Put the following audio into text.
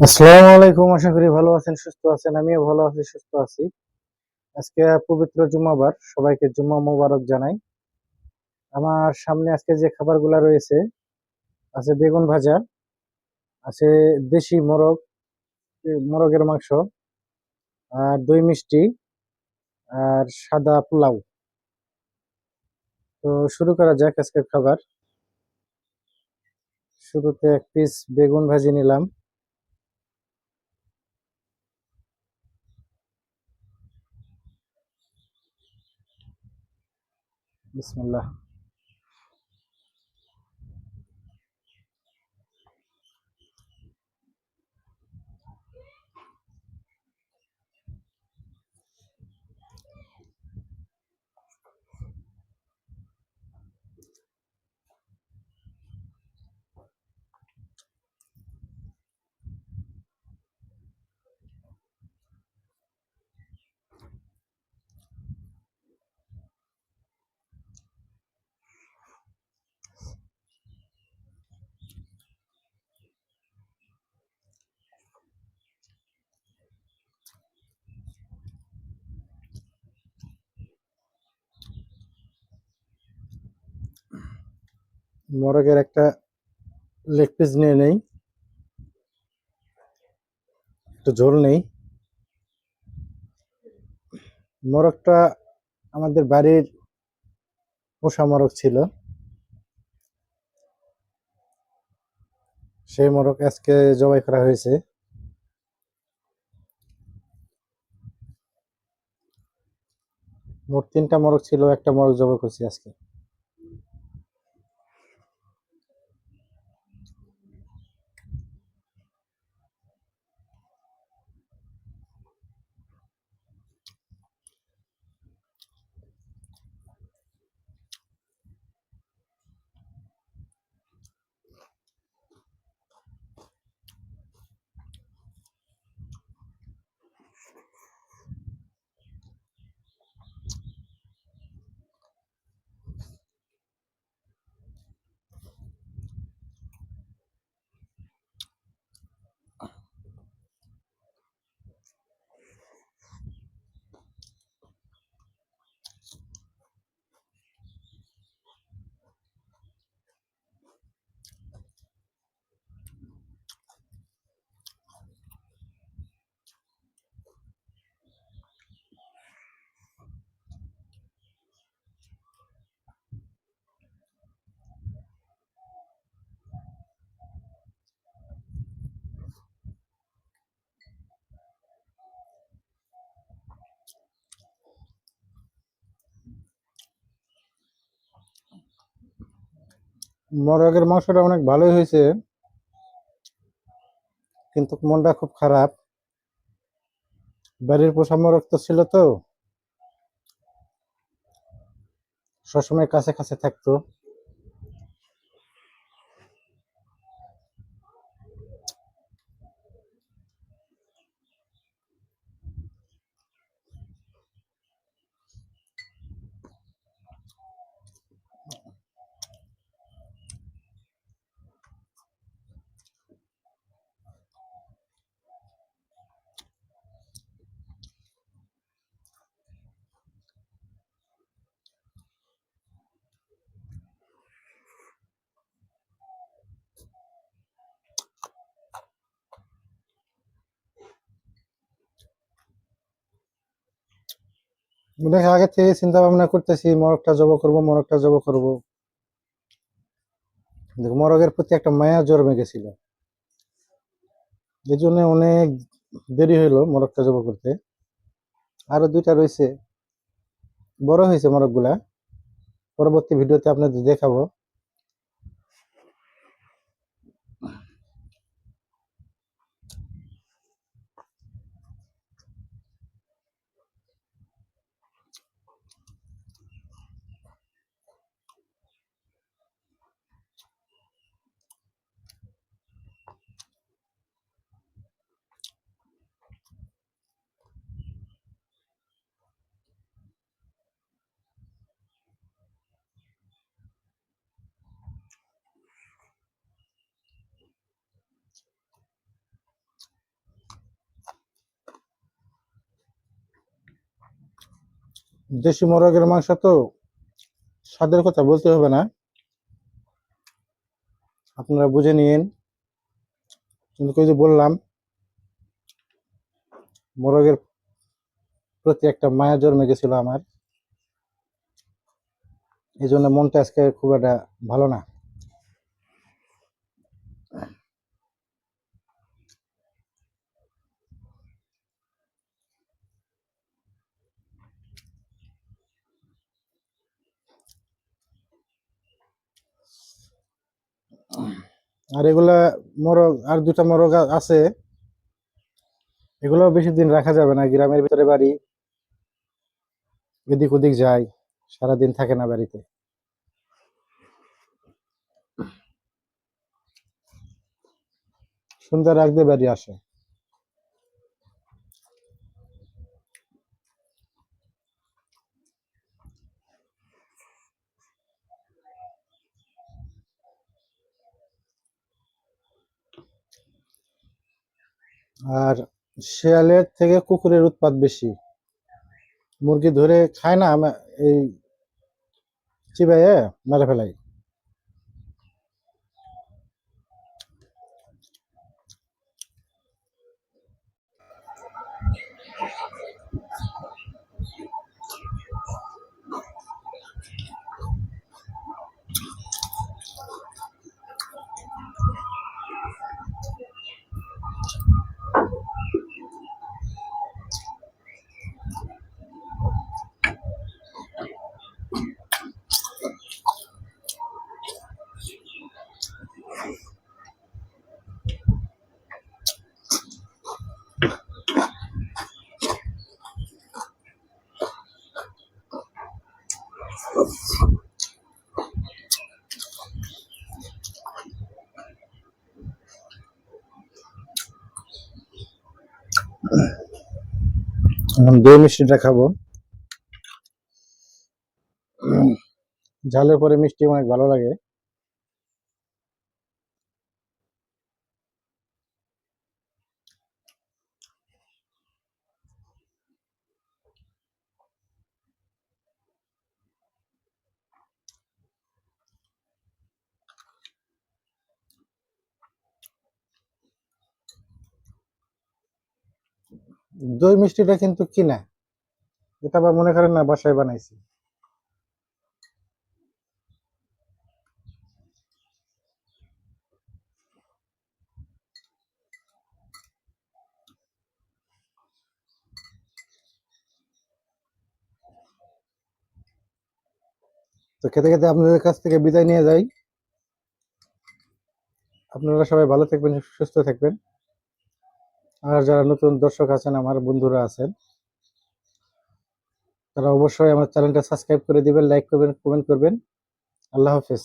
আসসালামু আলাইকুম আশা করি ভালো আছেন, সুস্থ আছেন, আমিও ভালো আছি, সুস্থ আছি। আজকে পবিত্র জুম্মাবার সবাইকে জুম্মা মোবারক জানাই। আমার সামনে আজকে যে খাবারগুলো রয়েছে, আছে বেগুন ভাজা, আছে দেশি মোরগ মোরগের মাংস, আর দই মিষ্টি, আর সাদা পোলাও। তো শুরু করা যাক আজকের খাবার। শুরুতে এক পিস বেগুন ভাজি নিলাম। بسم الله. মোরগের একটা লেগ পিস নিয়ে নেই। একটু ঝোল নেই। মোরগটা আমাদের বাড়ির পোষা মোরগ ছিল। সেই মোরগ আজকে জবাই করা হয়েছে। মোট তিনটা মোরগ ছিল, একটা মোরগ জবাই করছি আজকে। মোরগের মাংসটা অনেক ভালোই হয়েছে, কিন্তু মনটা খুব খারাপ। বাড়ির পোষা মরগ তো ছিল তো, সবসময় কাছে কাছে থাকতো। দেখ আগে থেকে চিন্তা ভাবনা করতেছি, মরকটা জব করব, মরকটা জব করব। দেখ মোরগের প্রতি একটা মায়া জন্মে গেছিল। এই জন্য অনেক দেরি হইল মরকটা জব করতে। আরও দুইটা রয়েছে। বড় হয়েছে মরকগুলা। পরবর্তী ভিডিওতে আপনাদের দেখাবো। দেশি মোরগের মাংস তো স্বাদের কথা বলতে হবে না। আপনারা বুঝে নিন কিন্তু যে বললাম, মোরগের প্রতি একটা মায়া জন্মে গেছিল আমার। এই জন্য মনটা আজকে খুব একটা ভালো না। আর এগুলা মোরগ, আর দুটা মোরগ আছে। এগুলো বেশি দিন রাখা যাবে না, গ্রামের ভিতরে বাড়ি। এদিক ওদিক যায় সারাদিন থাকে না বাড়িতে। সুন্দর রাখতে বাড়ি আসে। আর শেয়ালের থেকে কুকুরের উৎপাত বেশি। মুরগি ধরে খায় না এই চিবাইয়ে মেরে ফেলাই। এখন দই মিষ্টিটা খাব। ঝালের পরে মিষ্টি অনেক ভালো লাগে। দই মিষ্টিটা কিন্তু কিনা এটা আবার মনে করেন না বাসায় বানাইছি। তো খেতে খেতে আপনাদের কাছ থেকে বিদায় নিয়ে যাই। আপনারা সবাই ভালো থাকবেন, সুস্থ থাকবেন। আর যারা নতুন দর্শক আছেন, আমার বন্ধুরা আছেন, তারা অবশ্যই আমার চ্যানেলটা সাবস্ক্রাইব করে দিবেন, লাইক করবেন কমেন্ট করবেন। আল্লাহ হাফেজ।